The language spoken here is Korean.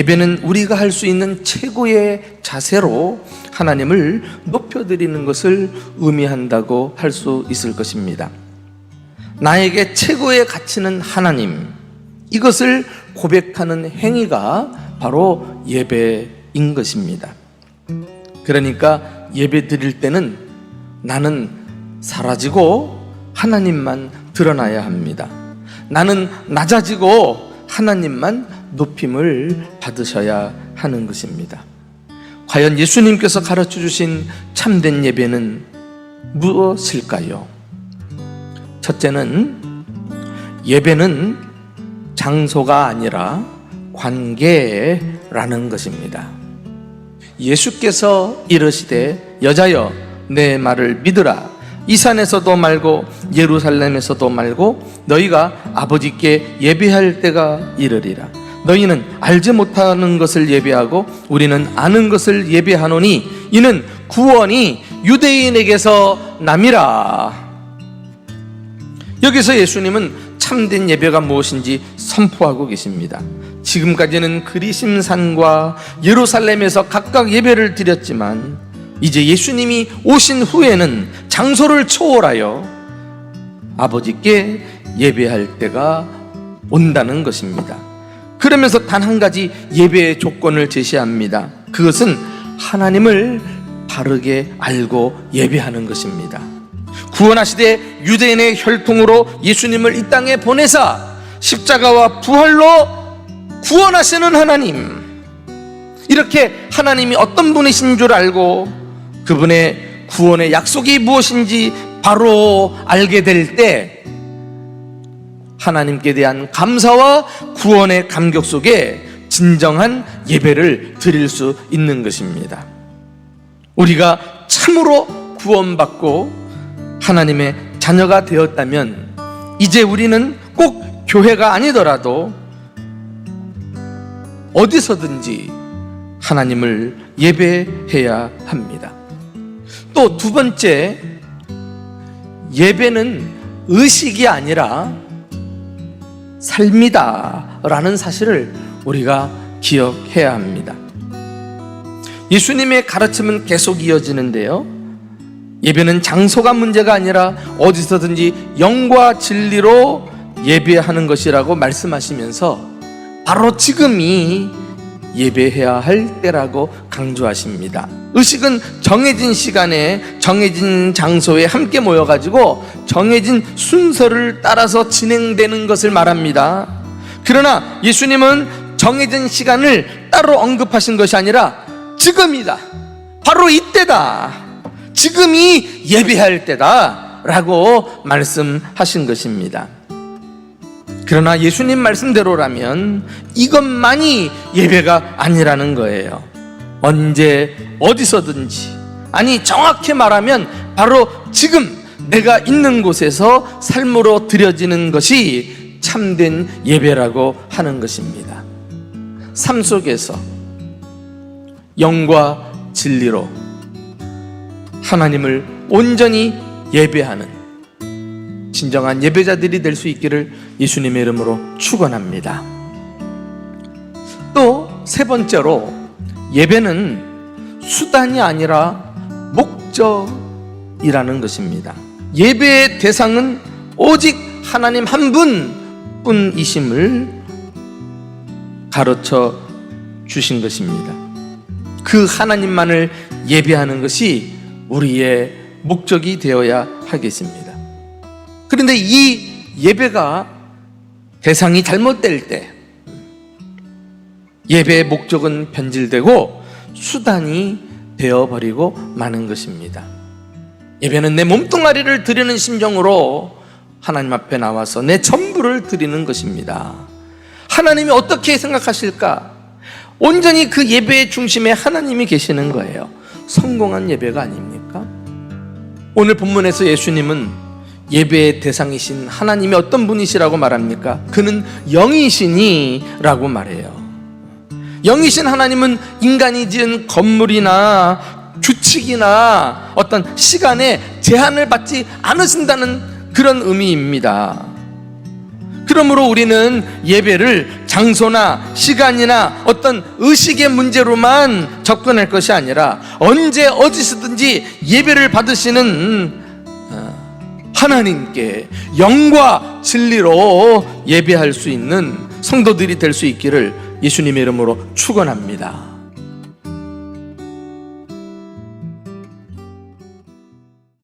예배는 우리가 할 수 있는 최고의 자세로 하나님을 높여드리는 것을 의미한다고 할 수 있을 것입니다. 나에게 최고의 가치는 하나님. 이것을 고백하는 행위가 바로 예배인 것입니다. 그러니까 예배 드릴 때는 나는 사라지고 하나님만 드러나야 합니다. 나는 낮아지고 하나님만 높임을 받으셔야 하는 것입니다. 과연 예수님께서 가르쳐 주신 참된 예배는 무엇일까요? 첫째는 예배는 장소가 아니라 관계라는 것입니다. 예수께서 이르시되 여자여 내 말을 믿으라 이 산에서도 말고 예루살렘에서도 말고 너희가 아버지께 예배할 때가 이르리라 너희는 알지 못하는 것을 예배하고 우리는 아는 것을 예배하노니 이는 구원이 유대인에게서 남이라 여기서 예수님은 참된 예배가 무엇인지 선포하고 계십니다. 지금까지는 그리심산과 예루살렘에서 각각 예배를 드렸지만 이제 예수님이 오신 후에는 장소를 초월하여 아버지께 예배할 때가 온다는 것입니다. 그러면서 단 한 가지 예배의 조건을 제시합니다. 그것은 하나님을 바르게 알고 예배하는 것입니다. 구원하시되 유대인의 혈통으로 예수님을 이 땅에 보내사 십자가와 부활로 구원하시는 하나님. 이렇게 하나님이 어떤 분이신 줄 알고 그분의 구원의 약속이 무엇인지 바로 알게 될 때 하나님께 대한 감사와 구원의 감격 속에 진정한 예배를 드릴 수 있는 것입니다. 우리가 참으로 구원받고 하나님의 자녀가 되었다면 이제 우리는 꼭 교회가 아니더라도 어디서든지 하나님을 예배해야 합니다. 또 두 번째, 예배는 의식이 아니라 삶이다 라는 사실을 우리가 기억해야 합니다. 예수님의 가르침은 계속 이어지는데요. 예배는 장소가 문제가 아니라 어디서든지 영과 진리로 예배하는 것이라고 말씀하시면서 바로 지금이 예배해야 할 때라고 강조하십니다. 의식은 정해진 시간에 정해진 장소에 함께 모여가지고 정해진 순서를 따라서 진행되는 것을 말합니다. 그러나 예수님은 정해진 시간을 따로 언급하신 것이 아니라 지금이다. 바로 이때다. 지금이 예배할 때다. 라고 말씀하신 것입니다. 그러나 예수님 말씀대로라면 이것만이 예배가 아니라는 거예요. 언제 어디서든지 아니 정확히 말하면 바로 지금 내가 있는 곳에서 삶으로 드려지는 것이 참된 예배라고 하는 것입니다. 삶 속에서 영과 진리로 하나님을 온전히 예배하는 진정한 예배자들이 될 수 있기를 예수님의 이름으로 축원합니다. 또 세 번째로 예배는 수단이 아니라 목적이라는 것입니다. 예배의 대상은 오직 하나님 한 분뿐이심을 가르쳐 주신 것입니다. 그 하나님만을 예배하는 것이 우리의 목적이 되어야 하겠습니다. 그런데 이 예배가 대상이 잘못될 때 예배의 목적은 변질되고 수단이 되어버리고 마는 것입니다. 예배는 내 몸뚱아리를 드리는 심정으로 하나님 앞에 나와서 내 전부를 드리는 것입니다. 하나님이 어떻게 생각하실까? 온전히 그 예배의 중심에 하나님이 계시는 거예요. 성공한 예배가 아닙니까? 오늘 본문에서 예수님은 예배의 대상이신 하나님이 어떤 분이시라고 말합니까? 그는 영이시니라고 말해요. 영이신 하나님은 인간이 지은 건물이나 규칙이나 어떤 시간에 제한을 받지 않으신다는 그런 의미입니다. 그러므로 우리는 예배를 장소나 시간이나 어떤 의식의 문제로만 접근할 것이 아니라 언제 어디서든지 예배를 받으시는 어, 하나님께 영과 진리로 예배할 수 있는 성도들이 될 수 있기를 예수님의 이름으로 축원합니다.